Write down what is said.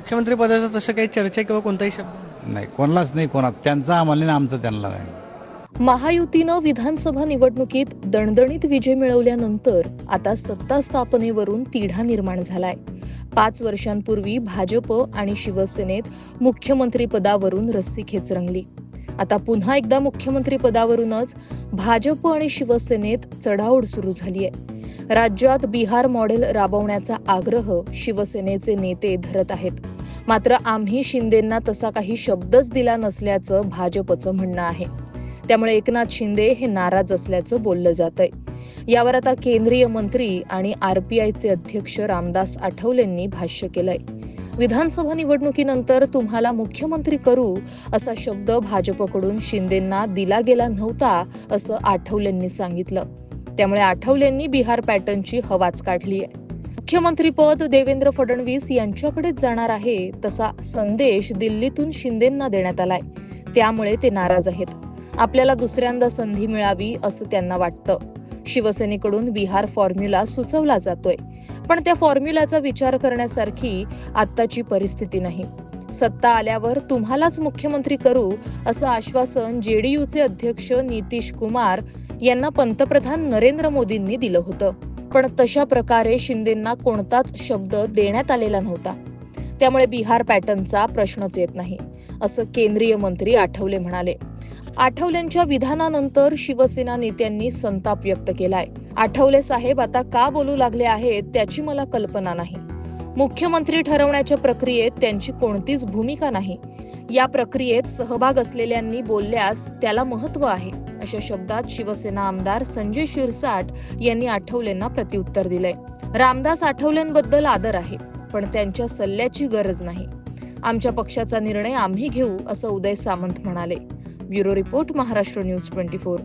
मुख्यमंत्री पदाचं तसं काही चर्चा किंवा कोणताही शब्द? नाही कोणालाच नाही कोणा त्यांचा आम्हाला नाही आमचं त्यांना नाही. महायुतीनं विधानसभा निवडणुकीत दणदणीत विजय मिळवल्यानंतर आता सत्ता स्थापनेवरून तिढा निर्माण झालाय. पाच वर्षांपूर्वी भाजप आणि शिवसेनेत मुख्यमंत्री पदावरून रस्सीखेच रंगली. आता पुन्हा एकदा मुख्यमंत्री पदावरूनच भाजप आणि शिवसेनेत चढाओढ सुरू झाली आहे राज्यात बिहार मॉडेल राबवण्याचा आग्रह शिवसेनेचे नेते धरत आहेत. मात्र आम्ही शिंदेंना तसा काही शब्दच दिला नसल्याचं भाजपचं म्हणणं आहे. त्यामुळे एकनाथ शिंदे हे नाराज असल्याचं बोललं जात आहे यावर आता केंद्रीय मंत्री आणि आरपीआयचे अध्यक्ष रामदास आठवलेंनी भाष्य केलंय. विधानसभा निवडणुकीनंतर तुम्हाला मुख्यमंत्री करू असा शब्द भाजपकडून शिंदेंना दिला गेला नव्हता असं आठवलेंनी सांगितलं. त्यामुळे आठवलेंनी बिहार पॅटर्नची हवाच काढली. आहे मुख्यमंत्रीपद देवेंद्र फडणवीस यांच्याकडेच जाणार आहे तसा संदेश दिल्लीतून शिंदेंना देण्यात आलाय. त्यामुळे ते नाराज आहेत. आपल्याला दुसऱ्यांदा संधी मिळावी असं त्यांना वाटतं. शिवसेनेकडून बिहार फॉर्म्युला सुचवला जातोय. पण त्या फॉर्म्युलाचा विचार करण्यासारखी आत्ताची परिस्थिती नाही. सत्ता आल्यावर तुम्हालाच मुख्यमंत्री करू असं आश्वासन जेडीयूचे अध्यक्ष नितीश कुमार यांना पंतप्रधान नरेंद्र मोदींनी दिलं होतं. पण तशा प्रकारे शिंदेंना कोणताच शब्द देण्यात आलेला नव्हता. त्यामुळे बिहार पॅटर्नचा प्रश्नच येत नाही असं केंद्रीय मंत्री आठवले म्हणाले. आठवलेंच्या विधानानंतर शिवसेना नेत्यांनी संताप व्यक्त केलाय. आठवले साहेब आता का बोलू लागले आहेत त्याची मला कल्पना नाही. मुख्यमंत्री ठरवण्याच्या प्रक्रियेत त्यांची कोणतीच भूमिका नाही. या प्रक्रियेत सहभाग असलेल्यांनी बोलल्यास त्याला महत्त्व आहे. अशा शब्दात शिवसेना आमदार संजय शिरसाट यांनी आठवलेंना प्रत्युत्तर दिलंय. रामदास आठवलेंबद्दल आदर आहे पण त्यांच्या सल्ल्याची गरज नाही. आमच्या पक्षाचा निर्णय आम्ही घेऊ असं उदय सामंत म्हणाले. Bureau report Maharashtra news twenty four.